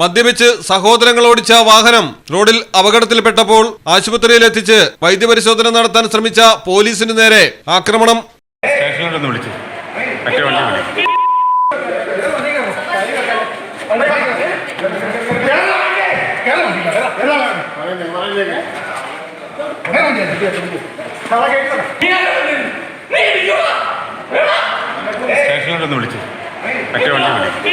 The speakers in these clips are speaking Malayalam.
മദ്യപിച്ച് സഹോദരങ്ങൾ ഓടിച്ച വാഹനം റോഡിൽ അപകടത്തിൽപ്പെട്ടപ്പോൾ ആശുപത്രിയിൽ എത്തിച്ച് വൈദ്യപരിശോധന നടത്താൻ ശ്രമിച്ച പോലീസിനു നേരെ ആക്രമണം. സ്റ്റേഷനിലോട്ടൊന്ന് വിളിച്ചു. മറ്റേ വണ്ടി വിളിച്ചു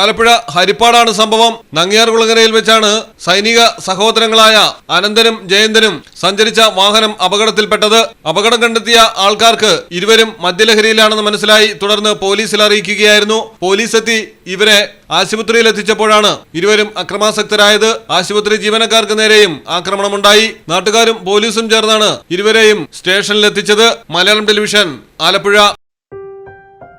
ആലപ്പുഴ ഹരിപ്പാടാണ് സംഭവം. നങ്ങിയാർകുളങ്ങരയിൽ വെച്ചാണ് സൈനിക സഹോദരങ്ങളായ അനന്തനും ജയന്തനും സഞ്ചരിച്ച വാഹനം അപകടത്തിൽപ്പെട്ടത്. അപകടം കണ്ടെത്തിയ ആൾക്കാർക്ക് ഇരുവരും മദ്യലഹരിയിലാണെന്ന് മനസ്സിലായി. തുടർന്ന് പോലീസിൽ അറിയിക്കുകയായിരുന്നു. പോലീസ് എത്തി ഇവരെ ആശുപത്രിയിൽ എത്തിച്ചപ്പോഴാണ് ഇരുവരും അക്രമാസക്തരായത്. ആശുപത്രി ജീവനക്കാർക്ക് നേരെയും ആക്രമണമുണ്ടായി. നാട്ടുകാരും പോലീസും ചേർന്നാണ് ഇരുവരെയും സ്റ്റേഷനിലെത്തിച്ചത്. മലയാളം ടെലിവിഷൻ ആലപ്പുഴ.